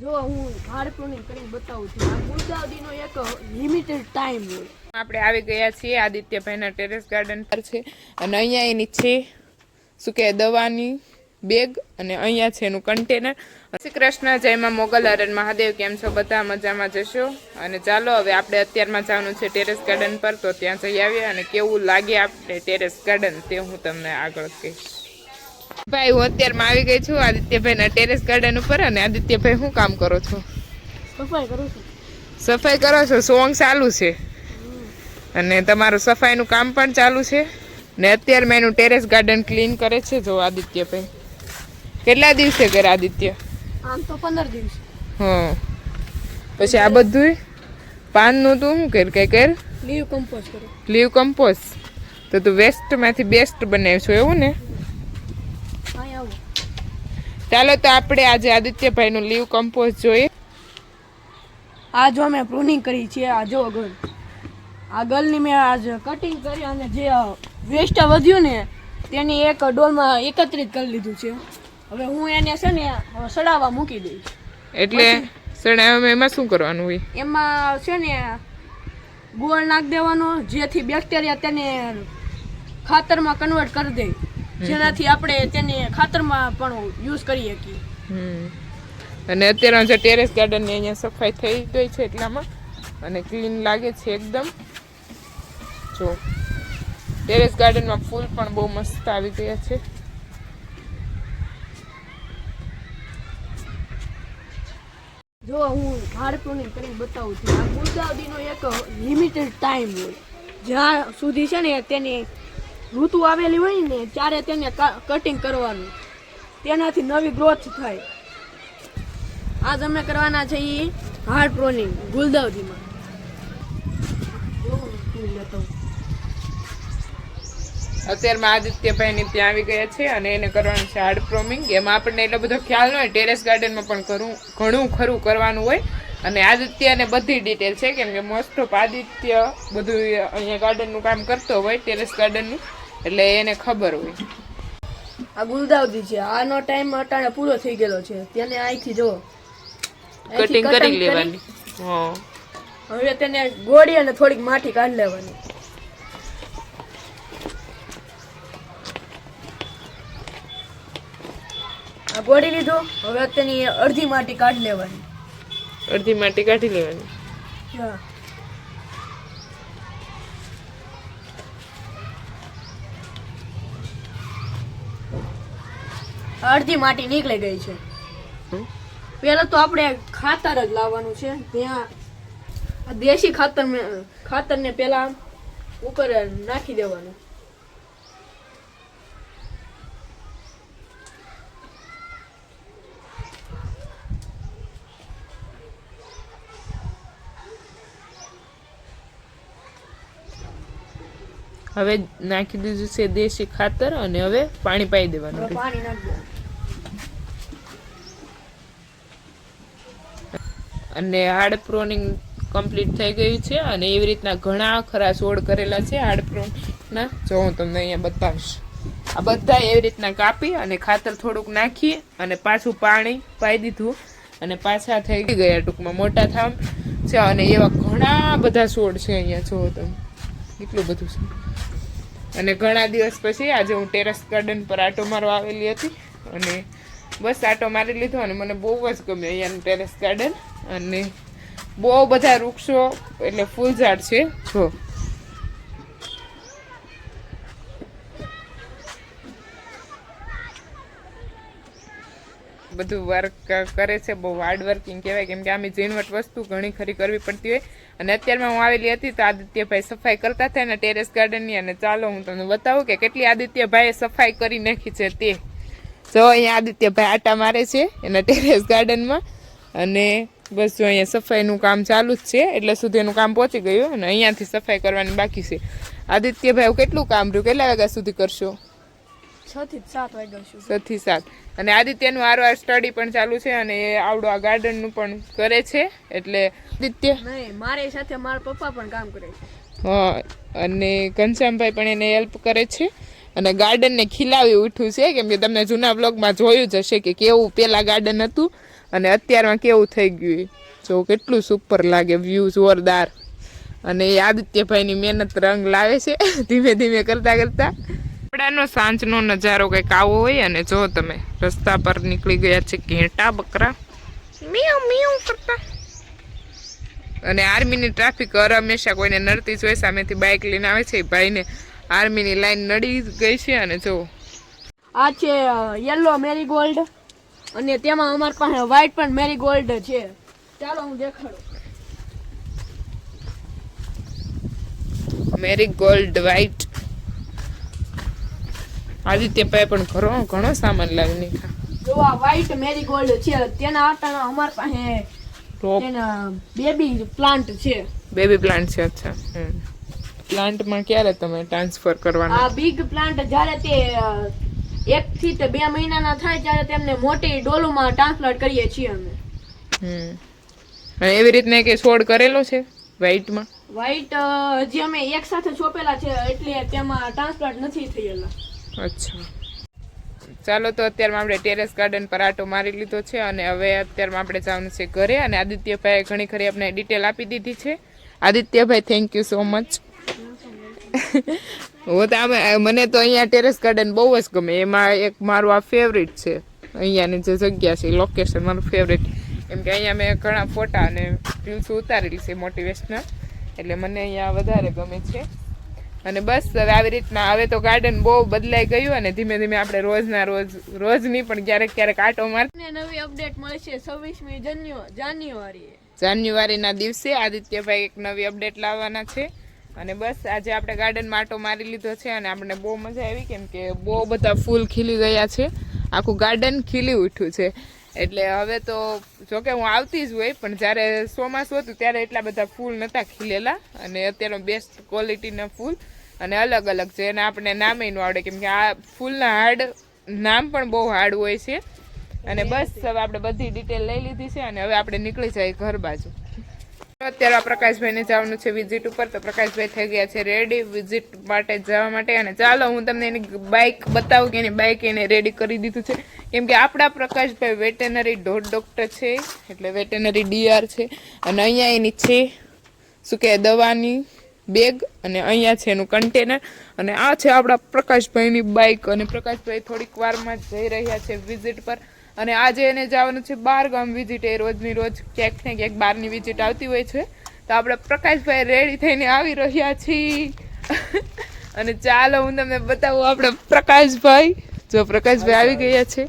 જો હું હાર્ડપ્રોનિંગ કરીને બતાવું છું, આ ગુલદાવડીનો એક લિમિટેડ ટાઈમ હોય. આપણે આવી ગયા છીએ આદિત્યભાઈના ટેરેસ ગાર્ડન પર છે અને અહીંયા એની છે, શું કે દવાની બેગ અને અહીંયા છે એનું કન્ટેનર શ્રી કૃષ્ણ જયમાં મોગલ, હરણ મહાદેવ, કેમ છો? બધા મજામાં જશો? અને ચાલો હવે આપણે અત્યારમાં જવાનું છે ટેરેસ ગાર્ડન પર, તો ત્યાં જઈ આવીએ અને કેવું લાગે આપણે ટેરેસ ગાર્ડન તે હું તમને આગળ કહીશ. ભાઈ હું અત્યારમાં આવી ગઈ છું આદિત્યભાઈના ટેરેસ ગાર્ડન ઉપર અને આદિત્યભાઈ શું કામ કરો છો? સફાઈ કરું છું? સફાઈ કરો છો? સોંગ ચાલુ છે. અને તમારું સફાઈનું કામ પણ ચાલુ છે. ને અત્યારે મેં એનું ટેરેસ ગાર્ડન ક્લીન કરે છે જો આદિત્યભાઈ. કેટલા દિવસે કરે આદિત્ય? આમ તો પંદર દિવસ. હં પછી આ બધું પાનનું તું શું કર કઈ કર? લીવ કમ્પોઝ કરો. Leaf compost. તો તું વેસ્ટમાંથી બેસ્ટ બનાવ્યું છો એવું ને? ચાલો તો આપણે આજે આદિત્યભાઈનું લીવ કમ્પોઝ જોઈએ. આ જો મેં પ્રૂનિંગ કરી છે આ જો ગલ આ ગલની મેં આજ કટિંગ કરી અને જે વેસ્ટ વધ્યું ને તેની એક ડોલમાં એકત્રિત કરી લીધું છે. હવે હું એને છે ને સડાવવા મૂકી દઈશ. એટલે સડાવવામાં એમાં શું કરવાનું હોય? એમાં છે ને ગોળ નાખ દેવાનો જેથી બેક્ટેરિયા તેને ખાતરમાં કન્વર્ટ કરી દે. જેનાથી આપણે તેને ખાતરમાં પણ યુઝ કરી શકીએ. હમ. અને અત્યારે જે ટેરેસ ગાર્ડનની અહીંયા સફાઈ થઈ ગઈ છે એટલામાં અને ક્લીન લાગે છે એકદમ. જો ટેરેસ ગાર્ડનમાં ફૂલ પણ બહુ મસ્ત આવી ગયા છે. જો હું હાર્ડ પ્રૂનિંગ કરીને બતાવું છું. આ ગુલદાવડીનો એક લિમિટેડ ટાઈમ હોય. જ્યાં સુધી છે ને તેની ઋતુ આવેલી હોય ને, ત્યારે તેને કટિંગ કરવાનું. તેનાથી નવી ગ્રોથ થાય. આજ અમે કરવાના છે એ હાર્ડ પ્રોનિંગ ગુલદાવજીમાં જો આદિત્યભાઈ ની અત્યારમાં ત્યાં આવી ગયા છે અને એને કરવાનું છે હાર્ડ પ્રોમિંગ એમાં આપણને એટલો બધો ખ્યાલ ન હોય ટેરેસ ગાર્ડનમાં પણ કરવું ઘણું ખરું કરવાનું હોય. અને આદિત્યને બધી ડિટેલ છે, કેમ કે મોસ્ટ ઓફ આદિત્ય બધું અહીંયા ગાર્ડનનું કામ કરતો હોય ટેરેસ ગાર્ડનનું એટલે એને ખબર હોય. આ ગુલદાવડી છે. આનો ટાઈમ અટાણે પૂરો થઈ ગયેલો છે. તેને અહીંથી જો કટિંગ કરી લેવાની. હા. હવે તેને ગોળી અને થોડીક માટી કાઢી લેવાની. આ ગોળી લીધો. હવે તેની અડધી માટી કાઢી લેવાની. અડધી માટી કાઢી લેવાની. હા. અડધી માટી નીકળી ગઈ છે. પહેલાં પેલા તો આપણે ખાતર જ લાવવાનું છે. ત્યાં દેશી ખાતર ખાતરને પેલા ઉપર નાખી દેવાનું. હવે નાખી દીધું છે દેશી ખાતર અને હવે પાણી પાઈ દેવાનું. પાણી અને હાર્ડ પ્રોનિંગ કમ્પ્લીટ થઈ ગયું છે અને એવી રીતના ઘણા ખરા છોડ કરેલા છે હાર્ડ પ્રોનના જો હું તમને અહીંયા બતાવીશ. આ બધા એવી રીતના કાપી અને ખાતર થોડુંક નાખી અને પાછું પાણી પાઈ દીધું. અને પાછા થઈ ગયા ટૂંકમાં મોટા થામ છે અને એવા ઘણા બધા છોડ છે અહીંયા જો તમે. એટલું બધું છે. અને ઘણા દિવસ પછી આજે હું ટેરેસ ગાર્ડન પર આટો મારવા આવેલી હતી અને બસ આટો મારી લીધો અને મને બહુ જ ગમ્યો અહીંયાનું ટેરેસ ગાર્ડન. અને બહુ બધા વૃક્ષો, એટલે ફૂલ ઝાડ છે. જો. બધું વર્ક કરે છે, બહુ હાર્ડ વર્કિંગ કહેવાય. કેમ કે આમ ઝીણવટ વસ્તુ ઘણી ખરી કરવી પડતી હોય. અને અત્યારમાં હું આવેલી હતી તો આદિત્યભાઈ સફાઈ કરતા હતા ને ટેરેસ ગાર્ડનની. અને ચાલો હું તમને બતાવું કે કેટલી આદિત્યભાઈએ સફાઈ કરી નાખી છે તે. જો અહીંયા આદિત્યભાઈ આટા મારે છે એના ટેરેસ ગાર્ડનમાં. અને બસ જો અહીંયા સફાઈનું કામ ચાલુ જ છે. એટલે સુધી એનું કામ પહોંચી ગયું અને અહીંયાથી સફાઈ કરવાની બાકી છે. આદિત્યભાઈ કેટલું કામ રહ્યું? કેટલા વાગ્યા સુધી કરશો? છ થી સાત વાગ્યા છ થી સાત. અને આદિત્યનું આરવાર સ્ટડી પણ ચાલુ છે અને એ આવડો આ ગાર્ડનનું પણ કરે છે. એટલે આદિત્ય નહીં મારી સાથે મારા પપ્પા પણ કામ કરે છે. હા અને ઘનશ્યામભાઈ પણ એને હેલ્પ કરે છે. અને ગાર્ડનને ખીલાવી ઉઠ્યું છે. કેમ કે તમને જૂના બ્લોગમાં જોયું જ હશે કે કેવું પહેલાં ગાર્ડન હતું અને અત્યારમાં કેવું થઈ ગયું જો કેટલું સુપર લાગે વ્યૂ જોરદાર. અને એ આદિત્યભાઈની મહેનત રંગ લાવે છે. ધીમે ધીમે કરતા કરતા. આપણાનો સાંજનો નજારો કંઈક આવો હોય અને જો તમે રસ્તા પર નીકળી ગયા છે ઘેટા બકરા. મિયાઉ મિયાઉ કરતા. અને આર્મીની ટ્રાફિક હર હંમેશા કોઈને નડતી જ હોય સામેથી બાઇક લઈને આવે છે ભાઈને આર્મીની લાઈન નડી ગઈ છે અને જો. આ છે યલો મેરીગોલ્ડ અને તેમાં અમારી પાસે વ્હાઈટ પણ મેરીગોલ્ડ છે. ચાલો હું દેખાડું. મેરી ગોલ્ડ વ્હાઈટ આદિત્યભાઈ પણ ઘણો ઘણો સામાન લાવી નાખ્યા. જો આ વ્હાઈટ મેરીગોલ્ડ છે તેના આટાના અમાર પાસે તેના બેબી પ્લાન્ટ છે. બેબી પ્લાન્ટ છે અચ્છા પ્લાન્ટમાં ક્યારે તમે ટ્રાન્સફર કરવાના? આ બિગ પ્લાન્ટ જ્યારે તે એક થી તે બે મહિનાના થાય ત્યારે તેમને મોટી ડોલુમાં ટ્રાન્સપ્લાન્ટ કરીએ છીએ અમે. હમ. એવી રીતના કે છોડ કરેલો છે વ્હાઈટમાં વ્હાઈટ જે અમે એક સાથે છોપેલા છે એટલે તેમાં ટ્રાન્સપ્લાન્ટ નથી થયેલા. અચ્છા. ચાલો તો અત્યારમાં આપણે ટેરેસ ગાર્ડન પર આટો મારી લીધો છે અને હવે અત્યારમાં આપણે જવાનું છે ઘરે અને આદિત્યભાઈએ ઘણી ખરી આપણે ડિટેલ આપી દીધી છે. આદિત્યભાઈ થેન્ક યુ સો મચ હું તો મને તો અહીંયા ટેરેસ ગાર્ડન બહુ જ ગમે. એમાં એક મારું આ ફેવરિટ છે. અહીંયાની જે જગ્યા છે લોકેશન મારું ફેવરિટ કેમ કે અહીંયા મેં ઘણા ફોટા અને રીલ્સ ઉતારેલી છે મોટિવેશનલ એટલે મને અહીંયા વધારે ગમે છે. અને બસ હવે આવી રીતના હવે તો ગાર્ડન બહુ બદલાઈ ગયું અને ધીમે ધીમે આપણે રોજના રોજ રોજ નહીં પણ ક્યારેક ક્યારેક આટો માર ને નવી અપડેટ મળશે છવ્વીસમી જાન્યુઆરી જાન્યુઆરીના દિવસે આદિત્યભાઈ એક નવી અપડેટ લાવવાના છે. અને બસ આજે આપણે ગાર્ડનમાં આટો મારી લીધો છે અને આપણને બહુ મજા આવી કેમ કે બહુ બધા ફૂલ ખીલી ગયા છે. આખું ગાર્ડન ખીલી ઉઠ્યું છે. એટલે હવે તો જોકે હું આવતી જ હોય, પણ જ્યારે ચોમાસું હતું ત્યારે એટલા બધા ફૂલ નહોતા ખીલેલા અને અત્યારનો બેસ્ટ ક્વોલિટીના ફૂલ અને અલગ અલગ છે. અને આપણે નામે ન આવડે, કેમ કે આ ફૂલના હાર્ડ નામ પણ બહુ હાર્ડ હોય છે. અને બસ હવે આપણે બધી ડિટેલ લઈ લીધી છે અને હવે આપણે નીકળી જાય ઘર બાજુ. અત્યારે આ પ્રકાશભાઈને જવાનું છે વિઝિટ ઉપર. તો પ્રકાશભાઈ થઈ ગયા છે રેડી વિઝિટ માટે જવા માટે. અને ચાલો હું તમને એની બાઇક બતાવું કે એની બાઇક એને રેડી કરી દીધું છે. કેમ કે આપણા પ્રકાશભાઈ વેટેનરી ડોટ ડોક્ટર છે, એટલે વેટેનરી ડીઆર છે. અને અહીંયા એની છે, શું કે, દવાની બેગ અને અહીંયા છે એનું કન્ટેનર અને આ છે આપણા પ્રકાશભાઈની બાઇક અને પ્રકાશભાઈ થોડીક વારમાં જઈ રહ્યા છે વિઝિટ પર. અને આજે એને જવાનું છે બાર ગામ વિઝિટ એ રોજની રોજ ક્યાંક ને ક્યાંક બહારની વિઝિટ આવતી હોય છે. તો આપણે પ્રકાશભાઈ રેડી થઈને આવી રહ્યા છીએ અને ચાલો હું તમને બતાવું આપણે પ્રકાશભાઈ. જો પ્રકાશભાઈ આવી ગયા છે.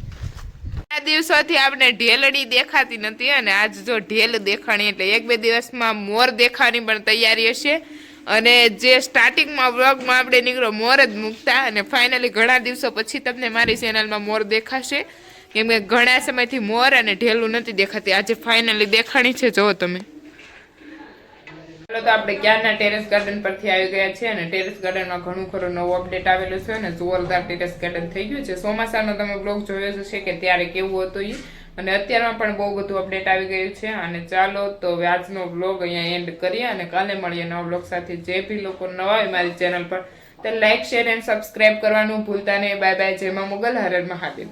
દિવસોથી આપણે ઢેલડી દેખાતી નથી અને આજ જો ઢેલ દેખાણી એટલે એક બે દિવસમાં મોર દેખાવાની પણ તૈયારી હશે. અને જે સ્ટાર્ટિંગમાં વ્લોગમાં આપણે નીકળો, મોર જ મૂકતા અને ફાઇનલી ઘણા દિવસો પછી તમને મારી ચેનલમાં મોર દેખાશે. કેમ કે ઘણા સમયથી મોર અને ઢેલું નથી દેખાતી. આજે ફાઇનલી દેખાણી છે, જુઓ તમે. ચાલો તો આપણે ક્યારના ટેરેસ ગાર્ડન પરથી આવી ગયા છે અને ટેરેસ ગાર્ડનમાં ઘણું ખરું નવો અપડેટ આવેલું છે અને જોરદાર ટેરેસ ગાર્ડન થઈ ગયું છે. ચોમાસાનો તમે બ્લોગ જોયો છે કે ત્યારે કેવું હતું એ અને અત્યારમાં પણ બહુ બધું અપડેટ આવી ગયું છે. અને ચાલો તો હવે આજનો બ્લોગ અહીંયા એન્ડ કરીએ અને કાલે મળીએ નવા બ્લોગ સાથે. જે બી લોકો નવા હોય મારી ચેનલ પર, તો લાઇક શેર, એન્ડ સબસ્ક્રાઇબ કરવાનું ભૂલતા નહીં. Bye bye. જેમાં મુગલ. હરર હર હર મહાદેવ.